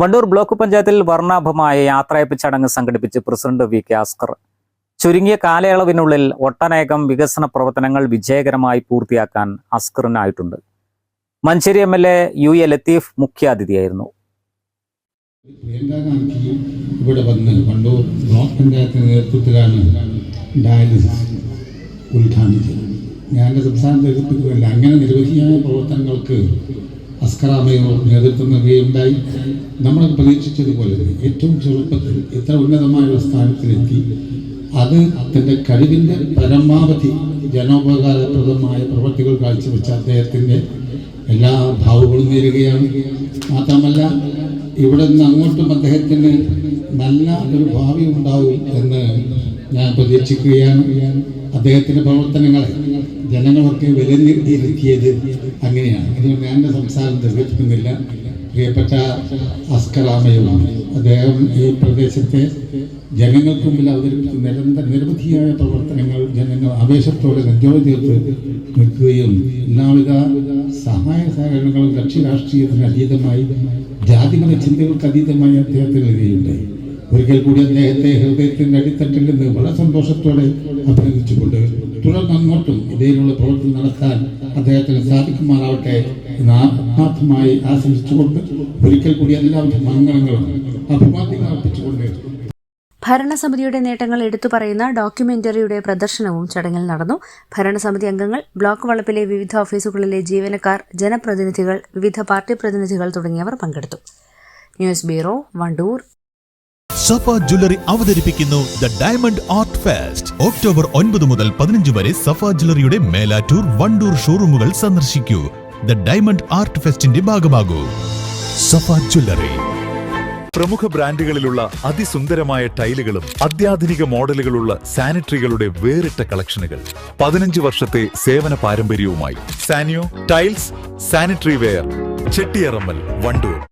Wandoor block പഞ്ചായത്തിൽ വർണാഭമായ യാത്രയപ്പ് ചടങ്ങ് സംഘടിപ്പിച്ച് പ്രസിഡന്റ് വി കെ ആസ്കർ. ചുരുങ്ങിയ കാലയളവിനുള്ളിൽ ഒട്ടനേകം വികസന പ്രവർത്തനങ്ങൾ വിജയകരമായി പൂർത്തിയാക്കാൻ അസ്കറിനായിട്ടുണ്ട് Manjeri M L A U A Latheef മുഖ്യാതിഥിയായിരുന്നു. ഇവിടെ വന്ന് വണ്ടൂർ ബ്ലോക്ക് പഞ്ചായത്തിന്റെ നേതൃത്വത്തിലാണ് ഡയാലിസിസ് ഉദ്ഘാടനം ഞാൻ സംസ്ഥാന അങ്ങനെ നിരവധിയായ പ്രവർത്തനങ്ങൾക്ക് അസ്കറാമയോ നേതൃത്വം നൽകുകയുണ്ടായി നമ്മൾ പ്രതീക്ഷിച്ചതുപോലെ തന്നെ ഏറ്റവും ചെറുപ്പത്തിൽ ഇത്ര ഉന്നതമായുള്ള സ്ഥാനത്തിലെത്തി അത് തന്റെ കഴിവിന്റെ പരമാവധി ജനോപകാരപ്രദമായ പ്രവർത്തികൾ കാഴ്ചവെച്ച അദ്ദേഹത്തിന്റെ എല്ലാ ഭാവുകളും നേരുകയാണ്. മാത്രമല്ല ഇവിടെ നിന്ന് അങ്ങോട്ടും അദ്ദേഹത്തിന് നല്ല ഒരു ഭാവി ഉണ്ടാവും എന്ന് ഞാൻ പ്രതീക്ഷിക്കുകയാണ് അദ്ദേഹത്തിന്റെ പ്രവർത്തനങ്ങളെ ജനങ്ങളൊക്കെ വിലനിർത്തിയിരുത്തിയത് അങ്ങനെയാണ്. അതുകൊണ്ട് ഞാൻ എന്റെ സംസാരം ദീർഘിപ്പിക്കുന്നില്ല. പ്രിയപ്പെട്ട അസ്കലാമയുമാണ് അദ്ദേഹം ഈ പ്രദേശത്തെ ജനങ്ങൾക്ക് മുമ്പിൽ അവതരിപ്പിച്ച നിരന്തര നിരവധിയായ പ്രവർത്തനങ്ങൾ ജനങ്ങൾ ആവേശത്തോടെ നെഞ്ചോട് ചേർത്ത് നിൽക്കുകയും എല്ലാവിധ സഹായ സഹകരണങ്ങളും കക്ഷി രാഷ്ട്രീയത്തിന് അതീതമായി ജാതിമത ചിന്തകൾക്ക് അതീതമായി അദ്ദേഹത്തിന് നൽകുകയുണ്ടായി. ഒരിക്കൽ കൂടി അദ്ദേഹത്തെ ഹൃദയത്തിന്റെ അടിത്തട്ടിൽ നിന്ന് വളരെ സന്തോഷത്തോടെ അഭിനന്ദിച്ചുകൊണ്ട് തുടർന്ന് അങ്ങോട്ടും ഇതേലുള്ള പ്രവർത്തനം നടത്താൻ അദ്ദേഹത്തിന് സാധിക്കുമാറാവട്ടെ എന്ന് ആത്മാർത്ഥമായി ആശംസിച്ചുകൊണ്ട് ഒരിക്കൽ കൂടി എല്ലാവിധ മംഗളങ്ങളും അഭിവാദ്യങ്ങൾ അർപ്പിച്ചുകൊണ്ട് ഭരണസമിതിയുടെ നേട്ടങ്ങൾ എടുത്തു പറയുന്ന ഡോക്യുമെന്ററിയുടെ പ്രദർശനവും ചടങ്ങിൽ നടന്നു. ഭരണസമിതി അംഗങ്ങൾ ബ്ലോക്ക് വളപ്പിലെ വിവിധ ഓഫീസുകളിലെ ജീവനക്കാർ ജനപ്രതിനിധികൾ വിവിധ പാർട്ടി പ്രതിനിധികൾ തുടങ്ങിയവർ പങ്കെടുത്തു. News bureau Wandoor. Safa jewellery അവതരിപ്പിക്കുന്നു the diamond art fest. October ഒൻപത് മുതൽ പതിനഞ്ച് വരെ സഫ ജ്വല്ലറിയുടെ മേലാറ്റൂർ വണ്ടൂർ ഷോറൂമുകൾ സന്ദർശിക്കൂ. ദ ഡയമണ്ട് ആർട്ട് ഫെസ്റ്റിന്റെ ഭാഗമാകൂ. സഫ ജ്വല്ലറി. പ്രമുഖ ബ്രാൻഡുകളിലുള്ള അതിസുന്ദരമായ ടൈലുകളും അത്യാധുനിക മോഡലുകളുള്ള സാനിറ്ററികളുടെ വേറിട്ട കളക്ഷനുകൾ. പതിനഞ്ച് വർഷത്തെ സേവന പാരമ്പര്യവുമായി Saniyo tiles sanitary ware Chettiyarammal Wandoor.